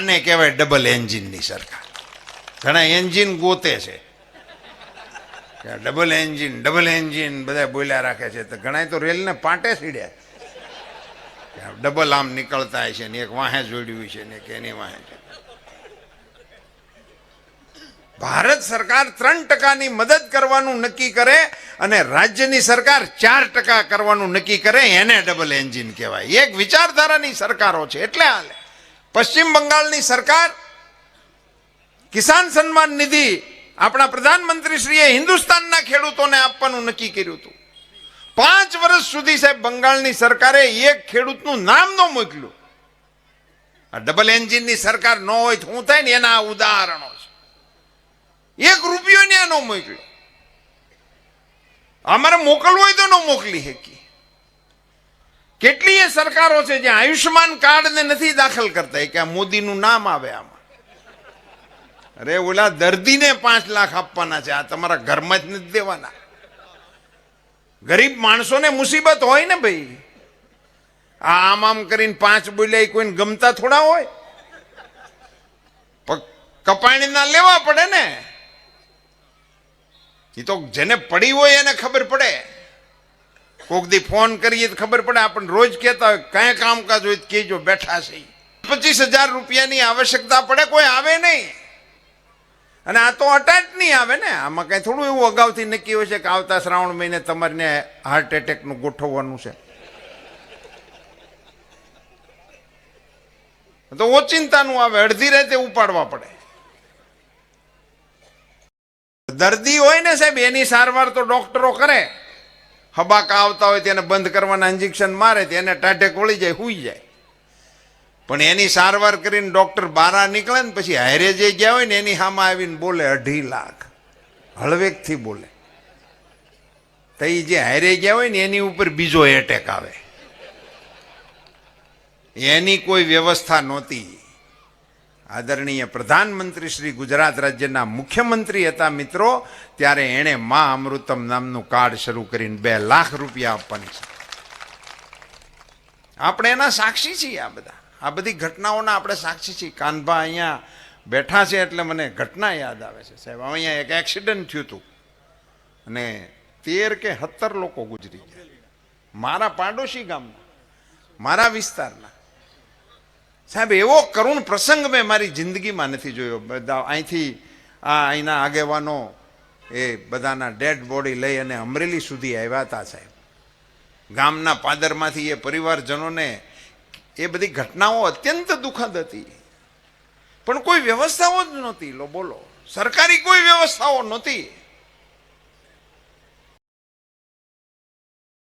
આને કહેવાય ડબલ એન્જિનની સરકાર. ઘણા એન્જિન ગોતે છે. ડબલ એન્જિન ડબલ એન્જિન બધા બોલ્યા રાખે છે. તો ઘણા તો રેલને પાટે સીડ્યા ડબલ આમ નીકળતા છે ને એક વાહે જોડ્યું છે ને કે એની વાહે ભારત સરકાર ત્રણ ટકાની મદદ કરવાનું નક્કી કરે અને રાજ્યની સરકાર ચાર ટકા કરવાનું નક્કી કરે, એને ડબલ એન્જિન કહેવાય. એક વિચારધારાની સરકારો છે, એટલે હાલે. પશ્ચિમ બંગાળની સરકાર કિસાન સન્માન નિધિ આપણા પ્રધાનમંત્રીશ્રીએ હિન્દુસ્તાનના ખેડૂતોને આપવાનું નક્કી કર્યું હતું. પાંચ વર્ષ સુધી સાહેબ બંગાળની સરકારે એક ખેડૂતનું નામ ન મોકલ્યું. આ ડબલ એન્જિનની સરકાર ન હોય તો શું થાય ને એના ઉદાહરણો છે. એક રૂપિયો ને ન મોકલ્યો. અમારે મોકલવું હોય તો ન મોકલી શકી કેટલીય સરકારો છે જ્યાં આયુષ્યમાન કાર્ડને નથી દાખલ કરતા કે આ મોદીનું નામ આવે આમાં. અરે ઓલા દર્દીને પાંચ લાખ આપવાના છે, આ તમારા ઘરમાં જ નથી દેવાના. ગરીબ માણસોને મુસીબત હોય ને ભાઈ. આ આમ આમ કરીને પાંચ બોલ્યા કોઈને ગમતા થોડા હોય? કપાણીના લેવા પડે ને? એ તો જેને પડી હોય એને ખબર પડે. કોક દી ફોન કરીએ તો ખબર પડે આપણને રોજ કહેતા હોય, કાંઈ કામકાજ હોય તો કહેજો, બેઠા છે. પચીસ હજાર રૂપિયાની આવશ્યકતા પડે, કોઈ આવે નહીં. અને આ તો અટાટ નહીં આવે ને. આમાં કઈ થોડું એવું અગાઉથી નક્કી હોય છે કે આવતા શ્રાવણ મહિને તમારને હાર્ટ એટેકનું ગોઠવવાનું છે. તો ઓચિંતાનું આવે, અડધી રાતે ઉપાડવા પડે. દર્દી હોય ને સાહેબ, એની સારવાર તો ડોક્ટરો કરે. હબાકા આવતા હોય તેને બંધ કરવાના ઇન્જેક્શન મારે તેને ટાઢેક વળી જાય, હુઈ જાય. પણ એની સારવાર કરીને ડૉક્ટર બારા નીકળે ને પછી હારે જે ગયા હોય ને એની સામે આવીને બોલે અઢી લાખ. હળવેકથી બોલે. તો એ જે હારે ગયા હોય ને એની ઉપર બીજો એટેક આવે. એની કોઈ વ્યવસ્થા નહોતી. આદરણીય પ્રધાનમંત્રી શ્રી ગુજરાત રાજ્યના મુખ્યમંત્રી હતા મિત્રો, ત્યારે એણે મા અમૃતમ નામનું કાર્ડ શરૂ કરીને બે લાખ રૂપિયા આપવાની છે. આપણે એના સાક્ષી છીએ આ બધા. આ બધી ઘટનાઓના આપણે સાક્ષી છીએ. કાનભા અહીંયા બેઠા છે એટલે મને ઘટના યાદ આવે છે. સાહેબ અહીંયા એક એક્સિડન્ટ થયું હતું. અને તેર કે સત્તર લોકો ગુજરી ગયા. મારા પાડોશી ગામના, મારા વિસ્તારના. સાહેબ, એવો કરુણ પ્રસંગ મેં મારી જિંદગીમાં નથી જોયો. બધા અહીંથી આ અહીંના આગેવાનો એ બધાના ડેડ બોડી લઈ અને અમરેલી સુધી આવ્યા હતા સાહેબ. ગામના પાદરમાંથી એ પરિવારજનોને એ બધી ઘટનાઓ અત્યંત દુઃખદ હતી. પણ કોઈ વ્યવસ્થાઓ જ નહોતી. લો, બોલો. સરકારી કોઈ વ્યવસ્થાઓ નહોતી.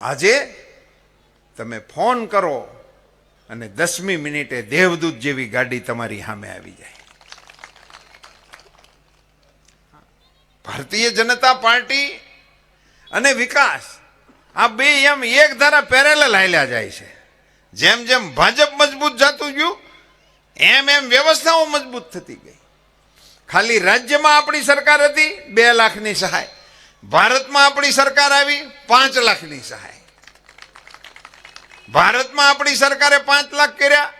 આજે તમે ફોન કરો. અને દસમી મિનિટે દેવદૂત જેવી ગાડી તમારી સામે આવી જાય. ભારતીય જનતા પાર્ટી અને વિકાસ, આ બે એમ એક ધારા પેરેલલ હાલ્યા જાય છે. જેમ જેમ ભાજપ મજબૂત જતું ગયું, એમ એમ વ્યવસ્થાઓ મજબૂત થતી ગઈ. ખાલી રાજ્યમાં આપણી સરકાર હતી, બે લાખની સહાય. ભારતમાં આપણી સરકાર આવી, પાંચ લાખની સહાય. ભારતમાં આપણી સરકારે પાંચ લાખ કર્યા.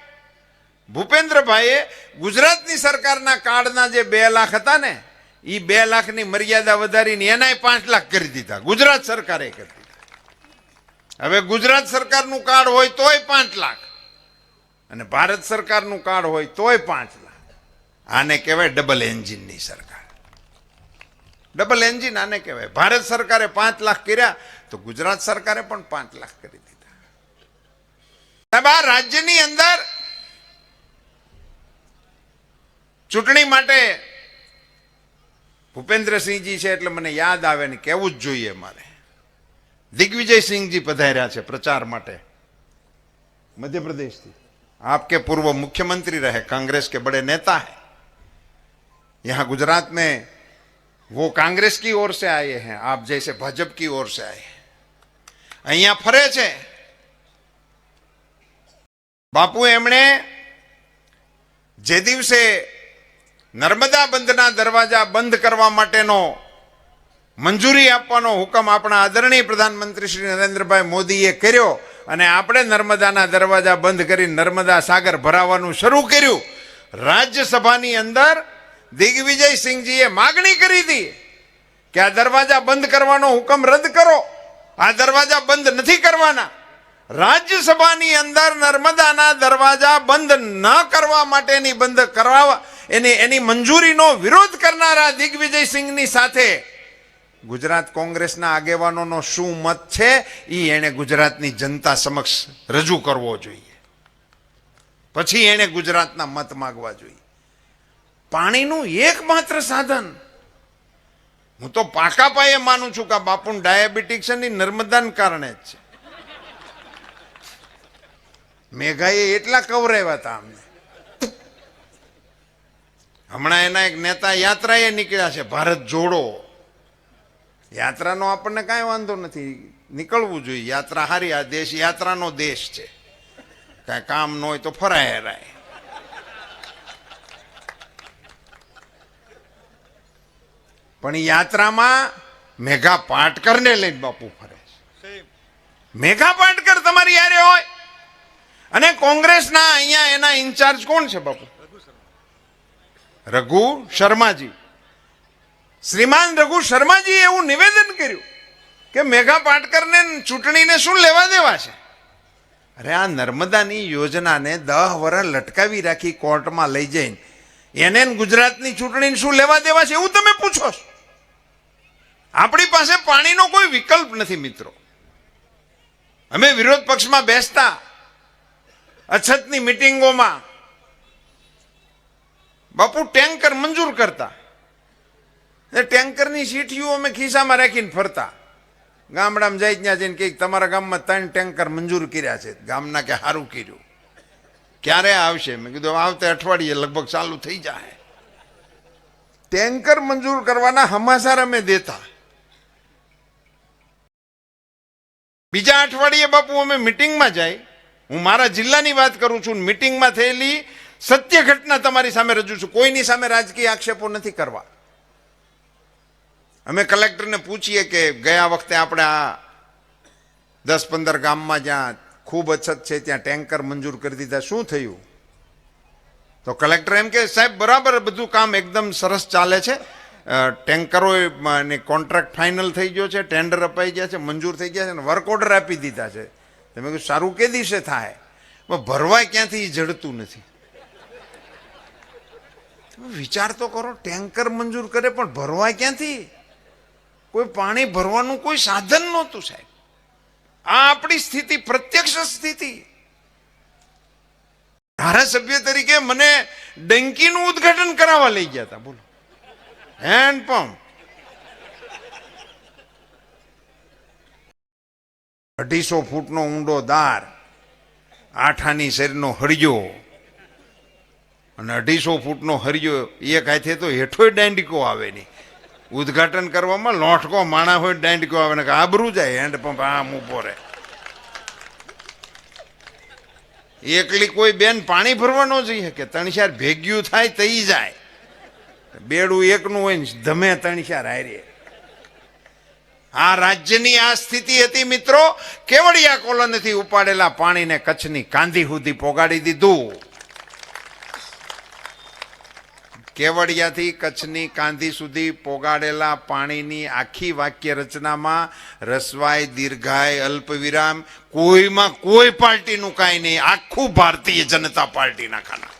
ભૂપેન્દ્રભાઈએ ગુજરાતની સરકારના કાર્ડના જે બે લાખ હતા ને એ બે લાખની મર્યાદા વધારીને એનાય પાંચ લાખ કરી દીધા. ગુજરાત સરકારે કરી દીધા. હવે ગુજરાત સરકારનું કાર્ડ હોય તોય પાંચ લાખ. અને ભારત સરકારનું કાર્ડ હોય તોય પાંચ લાખ. આને કહેવાય ડબલ એન્જિનની સરકાર. ડબલ એન્જિન આને કહેવાય. ભારત સરકારે પાંચ લાખ કર્યા, તો ગુજરાત સરકારે પણ પાંચ લાખ કરી દીધા. આ રાજ્યની અંદર ચૂંટણી માટે ભૂપેન્દ્રસિંહજી છે એટલે મને યાદ આવે ને કહેવું જ જોઈએ મારે દિગ્વિજયસિંહજી પધાર્યા છે પ્રચાર માટે मध्य प्रदेश थी आपके पूर्व मुख्यमंत्री रहे कांग्रेस के बड़े नेता हैं यहाँ गुजरात में वो कांग्रेस की ओर से आए हैं आप जैसे भाजपा की ओर से आए हैं અહીંયા ફરે છે બાપુ, એમણે જે દિવસે નર્મદા બંધના દરવાજા બંધ કરવા માટેનો મંજૂરી આપવાનો હુકમ આપણા આદરણીય પ્રધાનમંત્રી શ્રી નરેન્દ્રભાઈ મોદીએ કર્યો અને આપણે નર્મદાના દરવાજા બંધ કરી નર્મદા સાગર ભરાવાનું શરૂ કર્યું, રાજ્યસભાની અંદર દિગ્વિજય સિંહજીએ માગણી કરી હતી કે આ દરવાજા બંધ કરવાનો હુકમ રદ કરો. આ દરવાજા બંધ નથી કરવાના. રાજ્યસભાની અંદર નર્મદાના દરવાજા બંધ ન કરવા માટેની બંધ કરવા એની એની મંજૂરીનો વિરોધ કરનારા દિગ્વિજય સિંહની સાથે ગુજરાત કોંગ્રેસના આગેવાનોનો શું મત છે એ એણે ગુજરાતની જનતા સમક્ષ રજૂ કરવો જોઈએ. પછી એણે ગુજરાતના મત માગવા જોઈએ. પાણીનું એકમાત્ર સાધન. હું તો પાકા પાયે માનું છું કે બાપુનું ડાયાબિટીક છે નર્મદાને કારણે જ છે. મેઘાએ એટલા કવરાવ્યા હતા અમને. હમણાં એના એક નેતા યાત્રાએ નીકળ્યા છે ભારત જોડો. યાત્રાનો આપણને કાંઈ વાંધો નથી નીકળવું જોઈએ. યાત્રા હારી આ દેશ યાત્રાનો દેશ છે. કાંઈ કામ ન હોય તો ફરાય હેરાય. પણ યાત્રામાં મેઘા પાટકરને લઈને બાપુ ફરે છે. મેઘા પાટકર તમારી યારે હોય? અને કોંગ્રેસના અહીંયા એના ઇન્ચાર્જ કોણ છે બાપુ? રઘુ શર્માજી. શ્રીમાન રઘુ શર્માજીએ એવું નિવેદન કર્યું કે મેઘા પાટકરને ચૂંટણીને શું લેવા દેવા છે? અરે આ નર્મદાની યોજનાને દહ વર્ષ લટકાવી રાખી કોર્ટમાં લઈ જઈને એને ગુજરાતની ચૂંટણીને શું લેવા દેવા છે એવું તમે પૂછો આપણી પાસે પાણીનો કોઈ વિકલ્પ નથી, મિત્રો. અમે વિરોધ પક્ષમાં બેસતા અછતની મિટિંગોમાં બાપુ ટેન્કર મંજૂર કરતા. એ ટેન્કરની સીઠીઓ અમે ખિસ્સામાં રાખીને ફરતા. ગામડામાં જાય ત્યાં જઈને કંઈક તમારા ગામમાં ત્રણ ટેન્કર મંજૂર કર્યા છે. ગામના કે સારું કર્યું. ક્યારે આવશે? મેં કીધું આવતે અઠવાડિયે લગભગ ચાલુ થઈ જાય ટેન્કર મંજૂર કરવાના હમાસાર અમે દેતા. બીજા અઠવાડિયે બાપુ અમે મિટિંગમાં જાય. હું મારા જિલ્લાની વાત કરું છું, મિટિંગમાં થયેલી સત્ય ઘટના તમારી સામે રજૂ છું. કોઈની સામે રાજકીય આક્ષેપો નથી કરવા. અમે કલેક્ટરને પૂછીએ કે ગયા વખતે આપણે આ દસ પંદર ગામમાં જ્યાં ખૂબ અછત છે, ત્યાં ટેન્કર મંજૂર કરી દીધા. શું થયું? તો કલેક્ટર એમ કે, સાહેબ, બરાબર બધું કામ એકદમ સરસ ચાલે છે. ટેન્કરો કોન્ટ્રાક્ટ ફાઇનલ થઈ ગયો છે, ટેન્ડર અપાઈ ગયા છે, મંજૂર થઈ ગયા છે અને વર્ક ઓર્ડર આપી દીધા છે. તમે કહ્યું સારું કે દિવસે થાય? પણ ભરવાય ક્યાંથી જડતું નથી. વિચાર તો કરો, ટેન્કર મંજૂર કરે, પણ ભરવાય ક્યાંથી? કોઈ પાણી ભરવાનું કોઈ સાધન નહોતું, સાહેબ. આ આપણી સ્થિતિ, પ્રત્યક્ષ સ્થિતિ. ધારાસભ્ય તરીકે મને ડંકીનું ઉદ્ઘાટન કરાવવા લઈ ગયા હતા, બોલો. હેન્ડ અઢીસો ફૂટનો ઊંડો દાર આઠાની શરીરનો હરિયો અને અઢીસો ફૂટનો હરિયો એક હાથે તો હેઠોય દાંડિકો આવે નહીં. ઉદ્ઘાટન કરવામાં લોઠકો માણા હોય દાંડીકો આવે ને કે આબરું જાય, હેન્ડ પંપ આમ ઊભો રહે. એકલી કોઈ બેન પાણી ભરવા ન જઈ શકે તણશાર ભેગ્યું થાય તઈ જાય. બેડું એકનું હોય ને ધમે તણશાર હારે. આ રાજ્યની આ સ્થિતિ હતી મિત્રો, કેવડિયા કોલોનીથી ઉપાડેલા પાણીને કચ્છની કાંધી સુધી પોગાડી દીધું. કેવડિયાથી કચ્છની કાંધી સુધી પોગાડેલા પાણીની આખી વાક્ય રચનામાં રસવાય, દીર્ઘાય, અલ્પવિરામ, કોઈમાં કોઈ પાર્ટીનું કાંઈ નહીં, આખું ભારતીય જનતા પાર્ટીના ખાના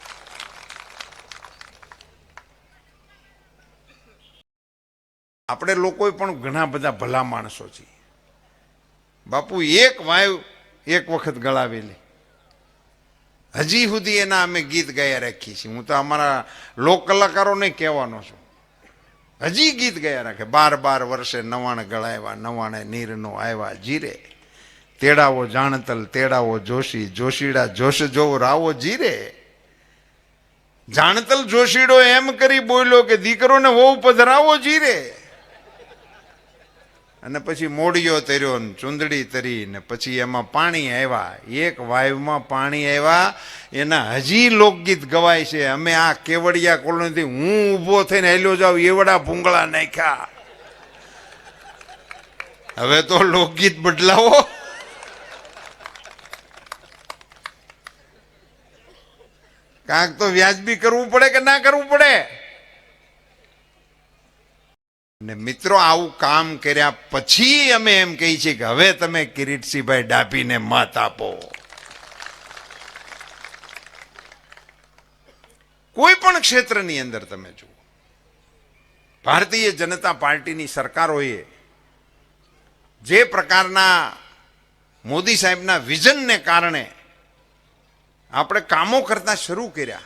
આપણે લોકો પણ ઘણા બધા ભલા માણસો છીએ. બાપુ, એક વાયુ એક વખત ગળાવેલી હજી સુધી એના અમે ગીત ગાયા રાખીએ છીએ. હું તો અમારા લોક કલાકારોને કહેવાનો છું. હજી ગીત ગાયા રાખે. બાર બાર વર્ષે નવાણ ગળાવ્યા, નવાણે નીરનો આવ્યા, જીરે. તેડાવો જાણતલ, તેડાવો જોશી, જોશીડા જોશ જોવો, રાવો જીરે. જાણતલ જોશીડો એમ કરી બોલ્યો કે દીકરોને વહુ પધરાવો જીરે. અને પછી મોડિયો તર્યો ને ચૂંદડી તરી ને પછી એમાં પાણી આવ્યા. એક વાયુમાં પાણી આવ્યા. એના હજી લોકગીત ગવાય છે. અમે આ કેવડિયા કોલોનીથી હું ઊભો થઈને હેલ્યો જાઉં, એવડા ભૂંગળા નાખ્યા. હવે તો લોકગીત બદલાવો. કાંક તો વ્યાજબી કરવું પડે કે ના કરવું પડે? ને મિત્રો, આવું કામ કર્યા પછી અમે એમ કહીએ છીએ કે હવે તમે કિરીટસિંહભાઈ ડાભીને મત આપો. કોઈ પણ ક્ષેત્રની અંદર તમે જુઓ. ભારતીય જનતા પાર્ટીની સરકારોએ જે પ્રકારના મોદી સાહેબના વિઝનને કારણે આપણે કામો કરતા શરૂ કર્યા.